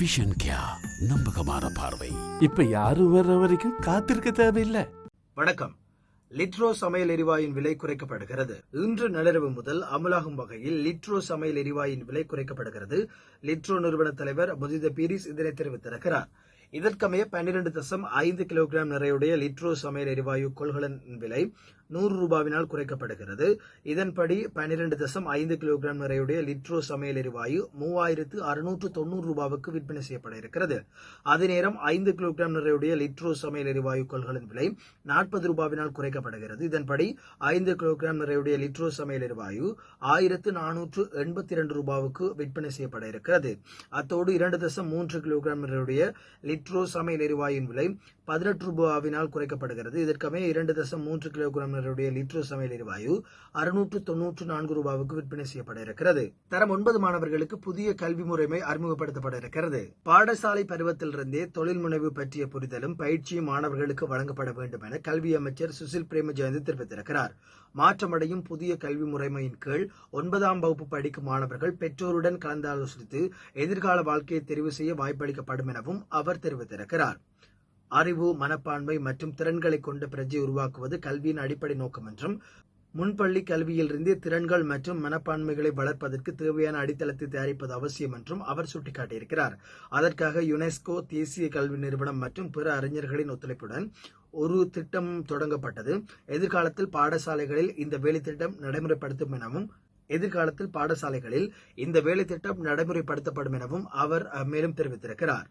Vision கியா நம்பகமான பார்வை. இப்ப யாரும் வர்ற வரைக்கும் காத்திருக்க தேவையில்லை. வணக்கம். லிட்ரோ சமையல் எரிவாயின் விலை குறைக்கப்படுகிறது. இன்று நள்ளிரவு முதல் அமலாகும் வகையில் லிட்ரோ சமையல் எரிவாயின் விலை குறைக்கப்படுகிறது. லிட்ரோ நிறுவன தலைவர் முஜித பீரிஸ் இதனை தெரிவித்திருக்கிறார். இதற்கமைய பன்னிரண்டு தசம் ஐந்து கிலோகிராம் நிறையுடைய லிட்ரோ சமையல் எரிவாயு கொள்கலன் விலை நூறு ரூபாவினால் குறைக்கப்படுகிறது. இதன்படி பன்னிரண்டு தசம் ஐந்து கிலோகிராம் நிறையுடைய லிட்ரோ சமையல் எரிவாயு மூவாயிரத்து அறுநூற்று தொண்ணூறு ரூபாவுக்கு விற்பனை செய்யப்பட இருக்கிறது அதே நேரம் ஐந்து கிலோகிராம் நிறையுடைய லிட்ரோ சமையல் எரிவாயு கொள்கலன் விலை நாற்பது ரூபாவினால் குறைக்கப்படுகிறது. இதன்படி ஐந்து கிலோகிராம் நிறையுடைய லிட்ரோ சமையல் எரிவாயு ஆயிரத்து நானூற்று எண்பத்தி இரண்டு ரூபாவுக்கு விற்பனை செய்யப்பட இருக்கிறது அத்தோடு இரண்டு தசம் மூன்று கிலோகிராம் நிறையுடைய லிட்ரோ சமையல் எரிவாயின் விலை பதினெட்டு ரூபாவினால் குறைக்கப்படுகிறது. இதற்கமே இரண்டு தசம் மூன்று கிலோகிராம் நிறுவனருடைய லிட்டர் சமையல் எரிவாயு அறுநூற்று தொன்னூற்று நான்கு ரூபாவுக்கு விற்பனை செய்யப்பட இருக்கிறது. தரம் ஒன்பது மாணவர்களுக்கு புதிய கல்வி முறைமை அறிமுகப்படுத்தப்பட இருக்கிறது. பாடசாலை பருவத்திலிருந்தே தொழில் முனைவு பற்றிய புரிதலும் பயிற்சியும் மாணவர்களுக்கு வழங்கப்பட வேண்டும் என கல்வி அமைச்சர் சுசில் பிரேமஜெயந்தி தெரிவித்திருக்கிறார். மாற்றமடையும் புதிய கல்வி முறைமையின் கீழ் ஒன்பதாம் வகுப்பு படிக்கும் மாணவர்கள் பெற்றோருடன் கலந்தாலோசித்து எதிர்கால வாழ்க்கையை தெரிவு செய்ய வாய்ப்பளிக்கப்படும் எனவும் அவர் தெரிவித்திருக்கிறார். அறிவு மனப்பான்மை மற்றும் திறன்களை கொண்ட பிரஜை உருவாக்குவது கல்வியின் அடிப்படை நோக்கம் என்றும் முன்பள்ளி கல்வியிலிருந்து திறன்கள் மற்றும் மனப்பான்மைகளை வளர்ப்பதற்கு தேவையான அடித்தளத்தை தயாரிப்பது அவசியம் என்றும் அவர் சுட்டிக்காட்டியிருக்கிறார். அதற்காக யுனெஸ்கோ தேசிய கல்வி நிறுவனம் மற்றும் பிற அறிஞர்களின் ஒத்துழைப்புடன் ஒரு திட்டம் தொடங்கப்பட்டது. எதிர்காலத்தில் பாடசாலைகளில் இந்த வேலை திட்டம் நடைமுறைப்படுத்தும் எனவும் எதிர்காலத்தில் பாடசாலைகளில் இந்த வேலை திட்டம் நடைமுறைப்படுத்தப்படும் எனவும் அவர் மேலும் தெரிவித்திருக்கிறார்.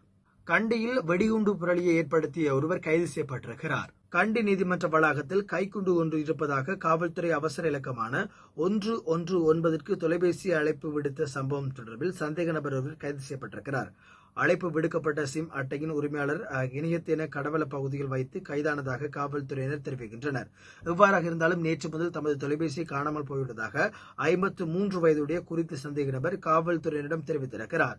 கண்டியில் வெடிகுண்டு புரளியை ஏற்படுத்திய ஒருவர் கைது செய்யப்பட்டிருக்கிறார். கண்டி நீதிமன்ற வளாகத்தில் கைக்குண்டு ஒன்று இருப்பதாக காவல்துறை அவசர இலக்கமான ஒன்று ஒன்று ஒன்பதற்கு தொலைபேசி அழைப்பு விடுத்த சம்பவம் தொடர்பில் சந்தேக நபர் ஒருவர் கைது செய்யப்பட்டிருக்கிறார். அழைப்பு விடுக்கப்பட்ட சிம் அட்டையின் உரிமையாளர் அஹ், இணையத்தின கடவல பகுதியில் வைத்து கைதானதாக காவல்துறையினர் தெரிவிக்கின்றனர். இவ்வாறாக இருந்தாலும் நேற்று முதல் தமது தொலைபேசியை காணாமல் போயுள்ளதாக ஐம்பத்து மூன்று வயதுடைய குறித்த சந்தேக நபர் காவல்துறையினரிடம் தெரிவித்திருக்கிறார்.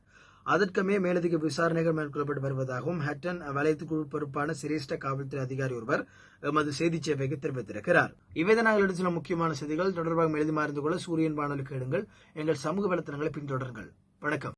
அதற்கமே மேலதிக விசாரணைகள் மேற்கொள்ளப்பட்டு வருவதாகவும் ஹட்டன் வலயத்துக்குழு பொறுப்பான சிரேஷ்ட காவல்துறை அதிகாரி ஒருவர் எமது செய்தி சேவைக்கு தெரிவித்திருக்கிறார். இவைதான் நாங்கள் சில முக்கியமான செய்திகள் தொடர்பாக எழுதி மாறிந்து கொள்ள சூரியன் வானொலி கேடுங்கள் எங்கள் சமூக வலைத்தளங்களை பின்தொடருங்கள். வணக்கம்.